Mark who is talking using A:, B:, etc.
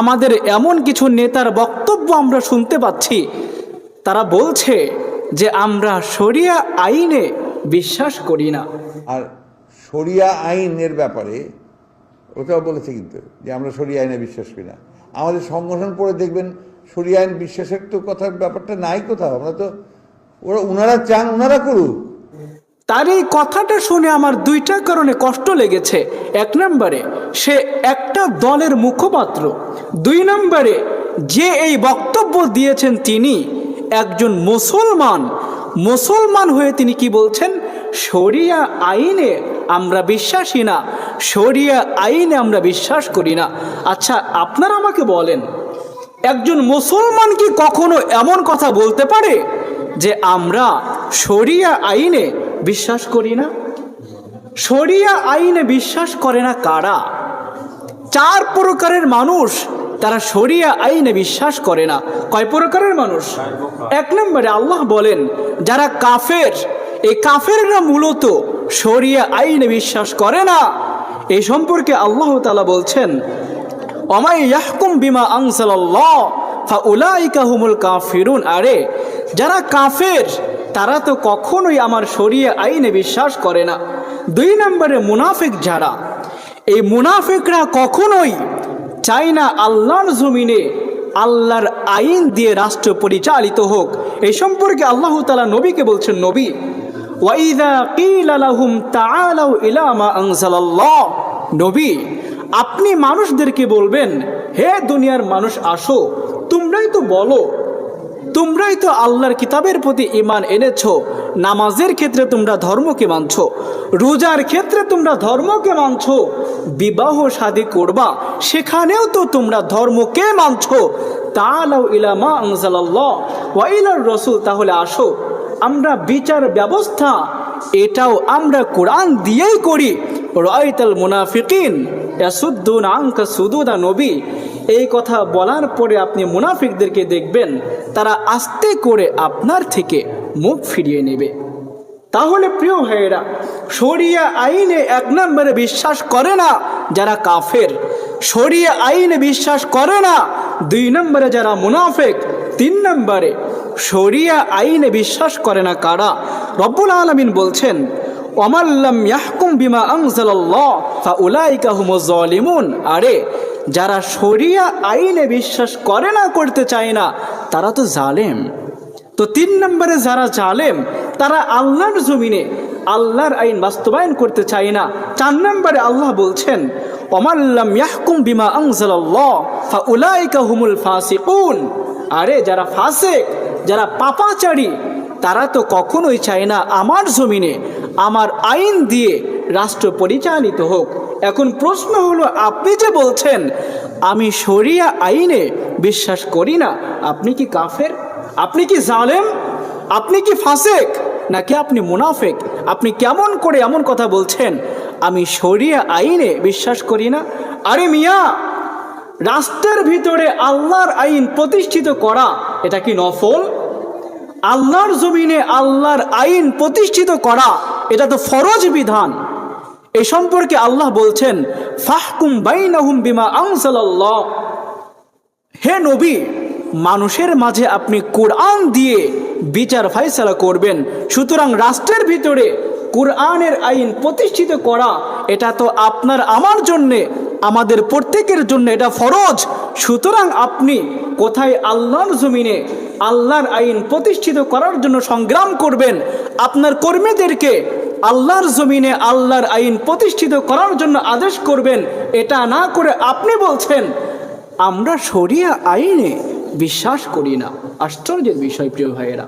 A: আমাদের এমন কিছু নেতার বক্তব্য আমরা শুনতে পাচ্ছি। তারা বলছে যে আমরা শরিয়া আইনে বিশ্বাস করি না।
B: আর শরিয়া আইনের ব্যাপারে ওটাও বলেছে কিন্তু যে আমরা শরিয়া আইনে বিশ্বাস করি না। আমাদের সংগঠন পড়ে দেখবেন শরিয়া আইন বিশ্বাসের তো কথার ব্যাপারটা নাই কোথাও। আমরা তো ওরা ওনারা চান ওনারা করুক।
A: তার এই কথাটা শুনে আমার দুইটা কারণে কষ্ট লেগেছে। এক নম্বরে, সে একটা দলের মুখপাত্র। দুই নম্বরে, যে এই বক্তব্য দিয়েছেন তিনি একজন মুসলমান। মুসলমান হয়ে তিনি কি বলছেন? শরিয়া আইনে আমরা বিশ্বাসী না, শরিয়া আইনে আমরা বিশ্বাস করি না। আচ্ছা আপনারা আমাকে বলেন, একজন মুসলমান কি কখনো এমন কথা বলতে পারে যে আমরা শরিয়া আইনে বিশ্বাস করি না? শরিয়া আইনে বিশ্বাস করে না কারা? চার প্রকারের মানুষ, তারা শরিয়া আইনে বিশ্বাস করে না। কয় প্রকারের মানুষ? এক নম্বরে আল্লাহ বলেন, যারা কাফের, এই কাফেররা মূলত শরিয়া আইনে বিশ্বাস করে না। এই সম্পর্কে আল্লাহ তালা বলছেন অমাই ইয়াহকুম বিমা আনসালাল্লাহ ফাউলাইকা হুমুল কাফিরুন। আরে, যারা কাফের তারা তো কখনোই আমার শরিয়া আইনে বিশ্বাস করে না। দুই নম্বরে মুনাফিক যারা, এই মুনাফিকরা কখনোই চায় না আল্লাহর জমিনে আল্লাহর আইন দিয়ে রাষ্ট্র পরিচালিত হোক। এই সম্পর্কে আল্লাহ তালা নবীকে বলছেন, নবী নবী, আপনি মানুষদেরকে বলবেন, হে দুনিয়ার মানুষ, আসো, তোমরাই তো বলো তোমরাই তো আল্লাহর কিতাবের প্রতি ইমান এনেছ। নামাজের ক্ষেত্রে তোমরা ধর্মকে মানছ। রোজার ক্ষেত্রে তোমরা ধর্মকে মানছো। বিবাহ শাদী করবা। সেখানেও তো তোমরা ধর্মকে মানছ। ইলামা ওয়াইলার রসুল। তাহলে আসো। আমরা বিচার ব্যবস্থা, এটাও আমরা কোরআন দিয়েই করি। রয়তাল মুনাফিকিন, ইয়াসুদ্দুন আঙ্কা সুদুদা নবী। এই কথা বলার পরে আপনি মুনাফিকদেরকে দেখবেন, তারা আস্তে করে আপনার থেকে মুখ ফিরিয়ে নেবে। তাহলে প্রিয় ভাইয়েরা, শরিয়া আইনে এক নম্বরে বিশ্বাস করে না যারা কাফের। শরিয়া আইনে বিশ্বাস করে না, দুই নম্বরে যারা মুনাফেক। তিন নম্বরে, শরিয়া আইনে বিশ্বাস করে না কারা? রব্বুল আলমিন বলছেন অমাল্লাম ইয়াহকুম বিমা আনজালাল্লাহ, ফাউলাইকা হুমুজ জালিমুন। আরে, যারা শরিয়া আইনে বিশ্বাস করে না, করতে চায় না, তারা তো জালেম। তো তিন নম্বরে যারা জালেম, তারা আল্লাহর জমিনে আল্লাহর আইন বাস্তবায়ন করতে চায় না। চার নম্বরে আল্লাহ বলছেন অমাল্লাম ইয়াহকুম বিমা আনজালাল্লাহ, ফাউলাইকা হুমুল ফাসিকুন। আরে, যারা ফাসেক, যারা পাপাচারী, তারা তো কখনোই চায় না, আমার জমিনে, আমার আইন দিয়ে রাষ্ট্র পরিচালিত হোক। এখন প্রশ্ন হলো, আপনি যে বলছেন, আমি শরিয়া আইনে বিশ্বাস করি না, আপনি কি কাফের? আপনি কি জালেম? আপনি কি ফাসেক? নাকি আপনি মুনাফেক? আপনি কেমন করে এমন কথা বলছেন, আমি শরিয়া আইনে বিশ্বাস করি না? আরে মিয়া, রাষ্ট্রের ভিতরে আল্লাহর আইন প্রতিষ্ঠিত করা, এটা কি নফল? আল্লাহর জমিনে আল্লাহর আইন প্রতিষ্ঠিত করা, এটা তো ফরজ বিধান। এ সম্পর্কে আল্লাহ বলছেন, ফাহকুম বাইনাহুম বিমা আনসালাল্লাহ হে নবী, মানুষের মাঝে আপনি কোরআন দিয়ে বিচার ফাইসালা করবেন। সুতরাং রাষ্ট্রের ভিতরে কোরআনের আইন প্রতিষ্ঠিত করা, এটা তো আপনার, আমার জন্যে, আমাদের প্রত্যেকের জন্য এটা ফরজ। সুতরাং আপনি কোথায় আল্লাহর জমিনে আল্লাহর আইন প্রতিষ্ঠিত করার জন্য সংগ্রাম করবেন, আপনার কর্মীদেরকে আল্লাহর জমিনে আল্লাহর আইন প্রতিষ্ঠিত করার জন্য আদেশ করবেন, এটা না করে আপনি বলছেন, আমরা শরিয়া আইনে বিশ্বাস করি না। আশ্চর্যের বিষয়, প্রিয় ভাইয়েরা।